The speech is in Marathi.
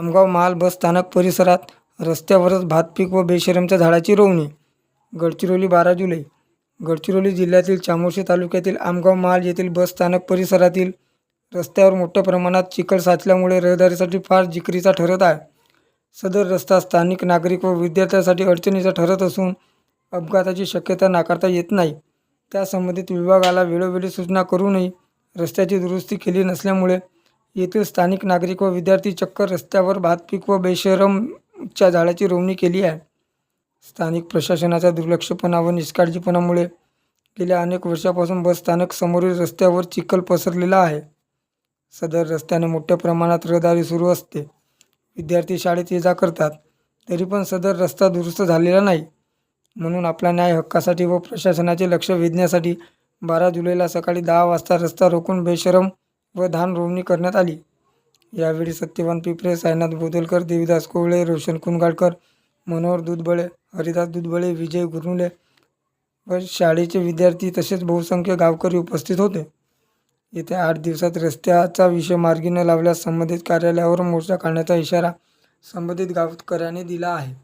आमगाव महाल बस स्थानक परिसरात रस्त्यावरच भातपीक व बेशरमच्या झाडाची रोवणी. गडचिरोली बारा जुलै. गडचिरोली जिल्ह्यातील चामोर्शी तालुक्यातील आमगाव महाल येथील बस स्थानक परिसरातील रस्त्यावर मोठ्या प्रमाणात चिखल साचल्यामुळे रहदारीसाठी फार जिकरीचा ठरत आहे. सदर रस्ता स्थानिक नागरिक व विद्यार्थ्यांसाठी अडचणीचा ठरत असून अपघाताची शक्यता नाकारता येत नाही. त्या संबंधित विभागाला वेळोवेळी सूचना करूनही रस्त्याची दुरुस्ती केली नसल्यामुळे येथील स्थानिक नागरिक व विद्यार्थी चक्क रस्त्यावर भातपीक व बेशरमच्या झाडाची रोवणी केली आहे. स्थानिक प्रशासनाच्या दुर्लक्षपणा व निष्काळजीपणामुळे गेल्या अनेक वर्षापासून बस स्थानक समोरील रस्त्यावर चिखल पसरलेला आहे. सदर रस्त्याने मोठ्या प्रमाणात रहदारी सुरू असते. विद्यार्थी शाळेत ये जा करतात तरी पण सदर रस्ता दुरुस्त झालेला नाही. म्हणून आपला न्याय हक्कासाठी व प्रशासनाचे लक्ष वेधण्यासाठी बारा जुलैला सकाळी दहा वाजता रस्ता रोखून बेशरम व धान रोवणी करण्यात आली. यावेळी सत्यवान पिपरे साईनाथ बोदलकर देवीदास कोवळे रोशन कुनगाडकर मनोहर दुधबळे हरिदास दुधबळे विजय गुरुले व शाळेचे विद्यार्थी तसेच बहुसंख्य गावकरी उपस्थित होते. येत्या आठ दिवसात रस्त्याचा विषय मार्गी न लावल्यास संबंधित कार्यालयावर मोर्चा काढण्याचा इशारा संबंधित गावकऱ्याने दिला आहे.